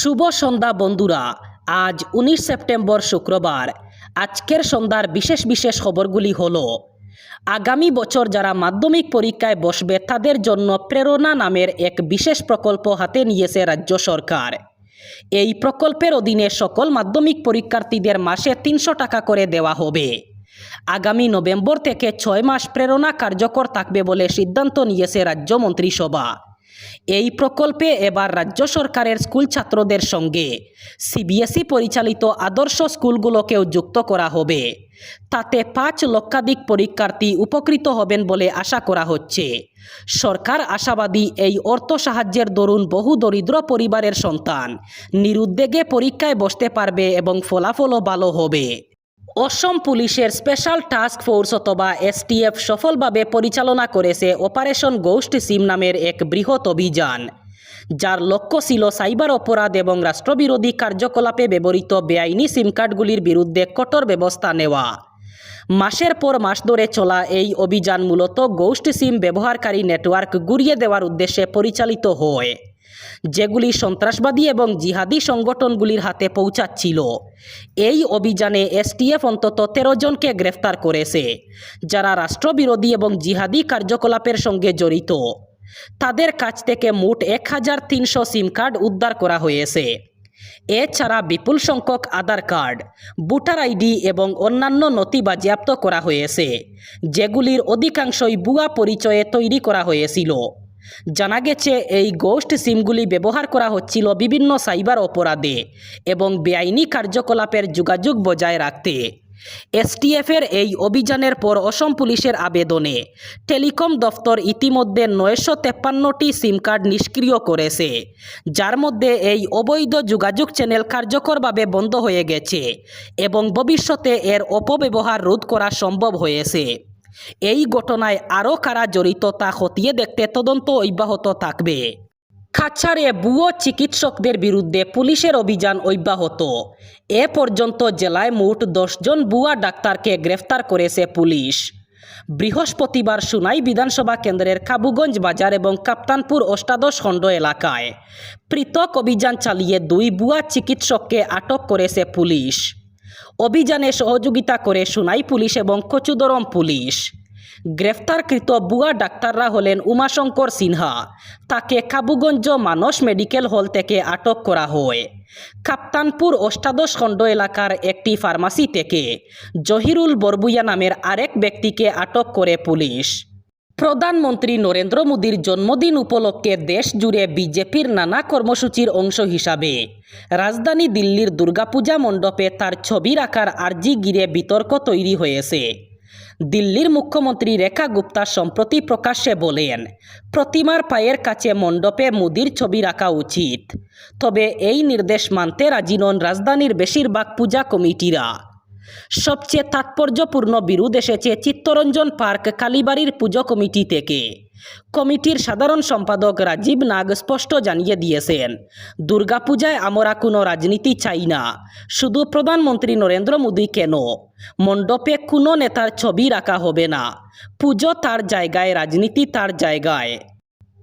শুভ সন্ধ্যা বন্ধুরা। আজ উনিশ সেপ্টেম্বর শুক্রবার। আজকের সন্ধ্যার বিশেষ বিশেষ খবরগুলি হল, আগামী বছর যারা মাধ্যমিক পরীক্ষায় বসবে তাদের জন্য প্রেরণা নামের এক বিশেষ প্রকল্প হাতে নিয়েছে রাজ্য সরকার। এই প্রকল্পের অধীনে সকল মাধ্যমিক পরীক্ষার্থীদের মাসে তিনশো টাকা করে দেওয়া হবে। আগামী নভেম্বর থেকে ছয় মাস প্রেরণা কার্যকর থাকবে বলে সিদ্ধান্ত নিয়েছে রাজ্য মন্ত্রিসভা। এই প্রকল্পে এবার রাজ্য সরকারের স্কুল ছাত্রদের সঙ্গে সিবিএসই পরিচালিত আদর্শ স্কুলগুলোকেও যুক্ত করা হবে। তাতে পাঁচ লক্ষাধিক পরীক্ষার্থী উপকৃত হবেন বলে আশা করা হচ্ছে। সরকার আশাবাদী এই অর্থ সাহায্যের দরুন বহু দরিদ্র পরিবারের সন্তান নিরুদ্বেগে পরীক্ষায় বসতে পারবে এবং ফলাফলও ভালো হবে। অসম পুলিশের স্পেশাল টাস্ক ফোর্স অথবা এসটিএফ সফলভাবে পরিচালনা করেছে অপারেশন গোস্ট সিম নামের এক বৃহৎ অভিযান, যার লক্ষ্য ছিল সাইবার অপরাধ এবং রাষ্ট্রবিরোধী কার্যকলাপে ব্যবহৃত বেআইনি সিম কার্ডগুলির বিরুদ্ধে কঠোর ব্যবস্থা নেওয়া। মাসের পর মাস ধরে চলা এই অভিযান মূলত গোস্ট সিম ব্যবহারকারী নেটওয়ার্ক গুড়িয়ে দেওয়ার উদ্দেশ্যে পরিচালিত হয়। যেগুলি সন্ত্রাসবাদী এবং জিহাদি সংগঠনগুলির হাতে পৌঁছাচ্ছিল। এই অভিযানে এসটিএফ অন্তত তেরো জনকে গ্রেফতার করেছে, যারা রাষ্ট্রবিরোধী এবং জিহাদি কার্যকলাপের সঙ্গে জড়িত। তাদের কাছ থেকে মোট এক হাজার তিনশো সিম কার্ড উদ্ধার করা হয়েছে। এছাড়া বিপুল সংখ্যক আধার কার্ড, ভোটার আইডি এবং অন্যান্য নথি বাজেয়াপ্ত করা হয়েছে, যেগুলির অধিকাংশই ভুয়া পরিচয়ে তৈরি করা হয়েছিল। জানা গেছে, এই গোস্ট সিমগুলি ব্যবহার করা হচ্ছিল বিভিন্ন সাইবার অপরাধে এবং বেআইনি কার্যকলাপের যোগাযোগ বজায় রাখতে। এসটিএফের এই অভিযানের পর অসম পুলিশের আবেদনে টেলিকম দফতর ইতিমধ্যে নয়শো তেপ্পান্নটি সিম কার্ড নিষ্ক্রিয় করেছে, যার মধ্যে এই অবৈধ যোগাযোগ চ্যানেল কার্যকরভাবে বন্ধ হয়ে গেছে এবং ভবিষ্যতে এর অপব্যবহার রোধ করা সম্ভব হয়েছে। এই ঘটনায় আরও কারা জড়িত তা খতিয়ে দেখতে তদন্ত অব্যাহত থাকবে। খাচ্ছারে ভুয়ো চিকিৎসকদের বিরুদ্ধে পুলিশের অভিযান অব্যাহত। এ পর্যন্ত জেলায় মোট দশজন বুয়া ডাক্তারকে গ্রেফতার করেছে পুলিশ। বৃহস্পতিবার সুনাই বিধানসভা কেন্দ্রের কাবুগঞ্জ বাজার এবং কাপ্তানপুর অষ্টাদশ খণ্ড এলাকায় পৃথক অভিযান চালিয়ে দুই বুয়া চিকিৎসককে আটক করেছে পুলিশ। অভিযানে সহযোগিতা করে সুনাই পুলিশ এবং কচুদরম পুলিশ। গ্রেফতারকৃত বুয়া ডাক্তাররা হলেন উমাশঙ্কর সিনহা। তাকে কাবুগঞ্জ মানস মেডিকেল হল থেকে আটক করা হয়। কাপ্তানপুর অষ্টাদশ খণ্ড এলাকার একটি ফার্মাসি থেকে জহিরুল বরবুইয়া নামের আরেক ব্যক্তিকে আটক করে পুলিশ। প্রধানমন্ত্রী নরেন্দ্র মোদীর জন্মদিন উপলক্ষে দেশ জুড়ে বিজেপির নানা কর্মসূচির অংশ হিসাবে। রাজধানী দিল্লির দুর্গাপূজা মণ্ডপে তার ছবি রাখার আর্জি গিরে বিতর্ক তৈরি হয়েছে। দিল্লির মুখ্যমন্ত্রী রেখা গুপ্তা সম্প্রতি প্রকাশ্যে বলেন, প্রতিমার পায়ের কাছে মণ্ডপে মোদির ছবি রাখা উচিত। তবে এই নির্দেশ মানতে রাজি নন রাজধানীর বেশিরভাগ পূজা কমিটিরা। সবচেয়ে তাৎপর্যপূর্ণ বিরোধ এসেছে চিত্তরঞ্জন পার্ক কালীবাড়ির পুজো কমিটি থেকে। কমিটির সাধারণ সম্পাদক রাজীব নাগ স্পষ্ট জানিয়ে দিয়েছেন, দুর্গাপূজায় আমরা কোনো রাজনীতি চাই না, শুধু প্রধানমন্ত্রী নরেন্দ্র মোদী কেন? মণ্ডপে কোনো নেতার ছবি রাখা হবে না, পুজো তার জায়গায়, রাজনীতি তার জায়গায়।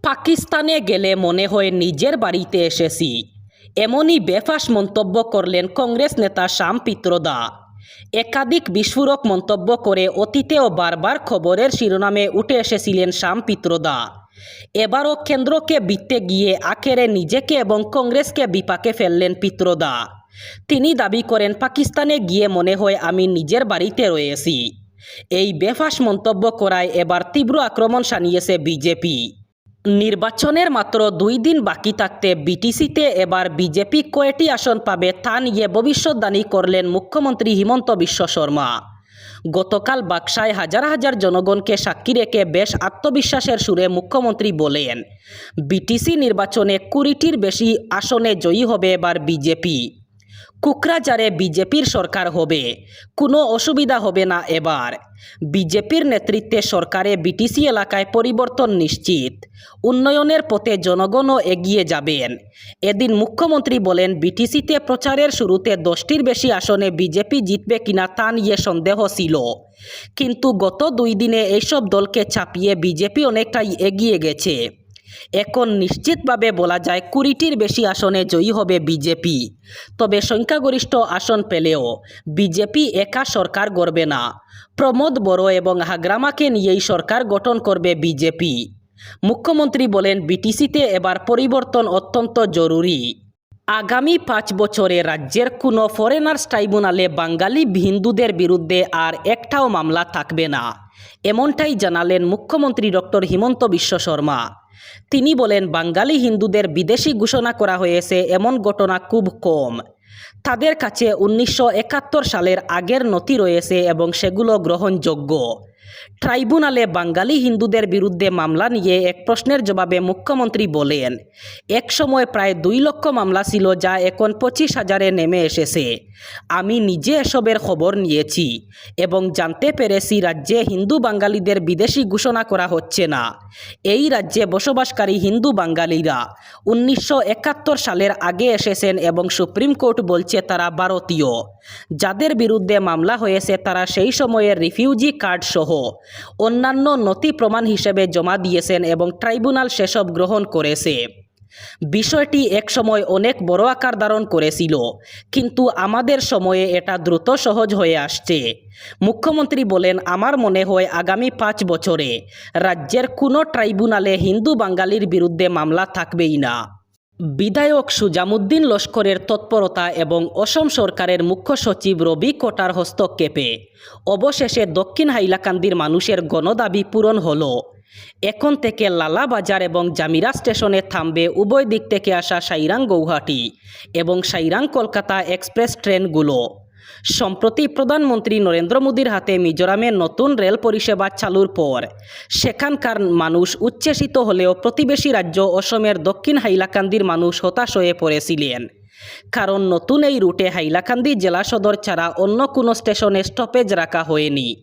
পাকিস্তানে গেলে মনে হয় নিজের বাড়িতে এসেছি। এমনই বেফাস মন্তব্য করলেন কংগ্রেস নেতা শ্যাম পিত্রদা একাধিক বিস্ফোরক মন্তব্য করে অতীতেও বারবার খবরের শিরোনামে উঠে এসেছিলেন শ্যাম পিত্রদা এবারও কেন্দ্রকে বিত্তে গিয়ে আখেরে নিজেকে এবং কংগ্রেসকে বিপাকে ফেললেন পিত্রদা তিনি দাবি করেন, পাকিস্তানে গিয়ে মনে হয় আমি নিজের বাড়িতে রয়েছি। এই বেফাস মন্তব্য করায় এবার তীব্র আক্রমণ সানিয়েছে বিজেপি। নির্বাচনের মাত্র দুই দিন বাকি থাকতে বিটিসিতে এবার বিজেপি কয়টি আসন পাবে তা নিয়ে ভবিষ্যৎবাণী করলেন মুখ্যমন্ত্রী হিমন্ত বিশ্ব শর্মা। গতকাল বাক্সায় হাজার হাজার জনগণকে সাক্ষী রেখে বেশ আত্মবিশ্বাসের সুরে মুখ্যমন্ত্রী বলেন, বিটিসি নির্বাচনে কুড়িটির বেশি আসনে জয়ী হবে এবার বিজেপি। কুকরাজারে বিজেপির সরকার হবে। কোনো অসুবিধা হবে না এবার। বিজেপির নেতৃত্বে সরকারে বিটিসি এলাকায় পরিবর্তন নিশ্চিত। উন্নয়নের পথে জনগণও এগিয়ে যাবেন। এদিন মুখ্যমন্ত্রী বলেন, বিটিসিতে প্রচারের শুরুতে দশটির বেশি আসনে বিজেপি জিতবে কিনা তা নিয়ে সন্দেহ ছিল। কিন্তু গত দুই দিনে এইসব দলকে ছাপিয়ে বিজেপি অনেকটাই এগিয়ে গেছে। এখন নিশ্চিতভাবে বলা যায় কুড়িটির বেশি আসনে জয়ী হবে বিজেপি। তবে সংখ্যাগরিষ্ঠ আসন পেলেও বিজেপি একা সরকার গড়বে না। প্রমোদ বড়ো এবং হাগ্রামাকে নিয়েই সরকার গঠন করবে বিজেপি। মুখ্যমন্ত্রী বলেন, বিটিসিতে এবার পরিবর্তন অত্যন্ত জরুরি। আগামী পাঁচ বছরে রাজ্যের কোনো ফরেনার্স ট্রাইব্যুনালে বাঙালি হিন্দুদের বিরুদ্ধে আর একটাও মামলা থাকবে না। এমনটাই জানালেন মুখ্যমন্ত্রী ডক্টর হিমন্ত বিশ্ব শর্মা। তিনি বলেন, বাঙালি হিন্দুদের বিদেশি ঘোষণা করা হয়েছে, এমন ঘটনা খুব কম। তাদের কাছে উনিশশো একাত্তর সালের আগের নথি রয়েছে এবং সেগুলো গ্রহণযোগ্য। ট্রাইব্যুনালে বাঙালি হিন্দুদের বিরুদ্ধে মামলা নিয়ে এক প্রশ্নের জবাবে মুখ্যমন্ত্রী বলেন, এক সময় প্রায় দুই লক্ষ মামলা ছিল যা এখন পঁচিশ হাজারে নেমে এসেছে। আমি নিজে এসবের খবর নিয়েছি এবং জানতে পেরেছি রাজ্যে হিন্দু বাঙালিদের বিদেশি ঘোষণা করা হচ্ছে না। এই রাজ্যে বসবাসকারী হিন্দু বাঙালিরা উনিশশো একাত্তর সালের আগে এসেছেন এবং সুপ্রিম কোর্ট বলছে তারা ভারতীয়। যাদের বিরুদ্ধে মামলা হয়েছে তারা সেই সময়ের রিফিউজি কার্ড সহ অন্যান্য নথি প্রমাণ হিসেবে জমা দিয়েছেন এবং ট্রাইব্যুনাল সেসব গ্রহণ করেছে। বিষয়টি একসময় অনেক বড় আকার ধারণ করেছিল, কিন্তু আমাদের সময়ে এটা দ্রুত সহজ হয়ে আসছে। মুখ্যমন্ত্রী বলেন, আমার মনে হয় আগামী পাঁচ বছরে রাজ্যের কোনো ট্রাইব্যুনালে হিন্দু বাঙালির বিরুদ্ধে মামলা থাকবেই না। বিধায়ক সুজামুদ্দিন লস্করের তৎপরতা এবং অসম সরকারের মুখ্য সচিব রবি কোটার হস্তক্ষেপে অবশেষে দক্ষিণ হাইলাকান্দির মানুষের গণদাবি পূরণ হল। এখন থেকে লালা বাজার এবং জামিরা স্টেশনে থামবে উভয় দিক থেকে আসা সাইরাং গৌহাটি এবং সাইরাং কলকাতা এক্সপ্রেস ট্রেনগুলো। সম্প্রতি প্রধানমন্ত্রী নরেন্দ্র মোদীর হাতে মিজোরামে নতুন রেল পরিষেবা চালুর পর, সেখানকার মানুষ উচ্ছ্বসিত হলেও প্রতিবেশী রাজ্য অসমের দক্ষিণ হাইলাকান্দির মানুষ হতাশ হয়ে পড়েছিলেন। কারণ নতুন এই রুটে হাইলাকান্দি জেলা সদর ছাড়া অন্য কোনো স্টেশনে স্টপেজ রাখা হয়নি।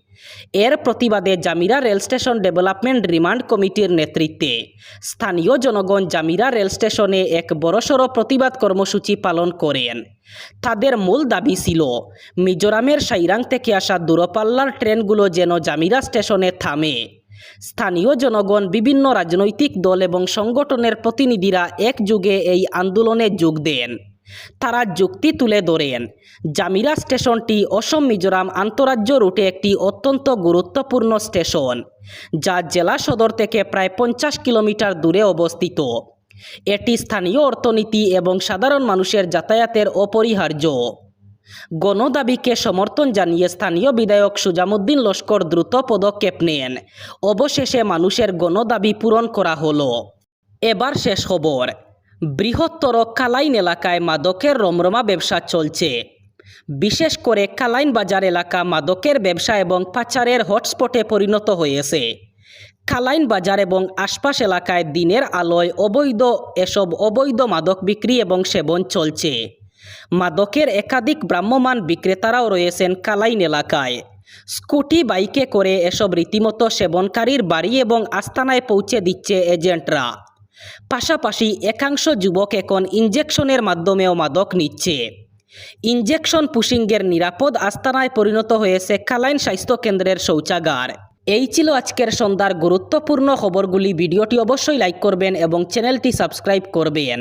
এর প্রতিবাদে Jamira rail station development remand কমিটির নেতৃত্বে। স্থানীয় জনগণ জামিরা রেল স্টেশনে এক বড়সড় প্রতিবাদ কর্মসূচি পালন করেন। তাদের মূল দাবি ছিল, মিজোরামের সাইরাং থেকে আসা দূরপাল্লার ট্রেনগুলো যেন জামিরা স্টেশনে থামে। স্থানীয় জনগণ বিভিন্ন রাজনৈতিক দল এবং সংগঠনের প্রতিনিধিরা একযুগে এই আন্দোলনে যোগ দেন। তারা যুক্তি তুলে ধরেন। জামিরা স্টেশনটি অসম, মিজোরাম আন্তরাজ্য রুটে একটি অত্যন্ত গুরুত্বপূর্ণ স্টেশন, যা জেলা সদর থেকে প্রায় পঞ্চাশ কিলোমিটার দূরে অবস্থিত। এটি স্থানীয় অর্থনীতি এবং সাধারণ মানুষের যাতায়াতের অপরিহার্য। গণদাবিকে সমর্থন জানিয়ে স্থানীয় বিধায়ক সুজামুদ্দিন লস্কর দ্রুত পদক্ষেপ নেন। অবশেষে মানুষের গণদাবি পূরণ করা হলো। এবার শেষ খবর। বৃহত্তর কালাইন এলাকায় মাদকের রমরমা ব্যবসা চলছে। বিশেষ করে কালাইন বাজার এলাকা মাদকের ব্যবসা এবং পাচারের হটস্পটে পরিণত হয়েছে। কালাইন বাজার এবং আশপাশ এলাকায় দিনের আলোয় অবৈধ, এসব অবৈধ মাদক বিক্রি এবং সেবন চলছে। মাদকের একাধিক ভ্রাম্যমাণ বিক্রেতারাও রয়েছেন কালাইন এলাকায়। স্কুটি, বাইকে করে এসব রীতিমতো সেবনকারীর বাড়ি এবং আস্তানায় পৌঁছে দিচ্ছে এজেন্টরা। পাশাপাশি একাংশ যুবক এখন ইঞ্জেকশনের মাধ্যমেও মাদক নিচ্ছে। ইঞ্জেকশন পুশিংয়ের নিরাপদ আস্তানায় পরিণত হয়েছে কালাইন স্বাস্থ্য কেন্দ্রের শৌচাগার। এই ছিল আজকের সন্ধ্যার গুরুত্বপূর্ণ খবরগুলি। ভিডিওটি অবশ্যই লাইক করবেন এবং চ্যানেলটি সাবস্ক্রাইব করবেন।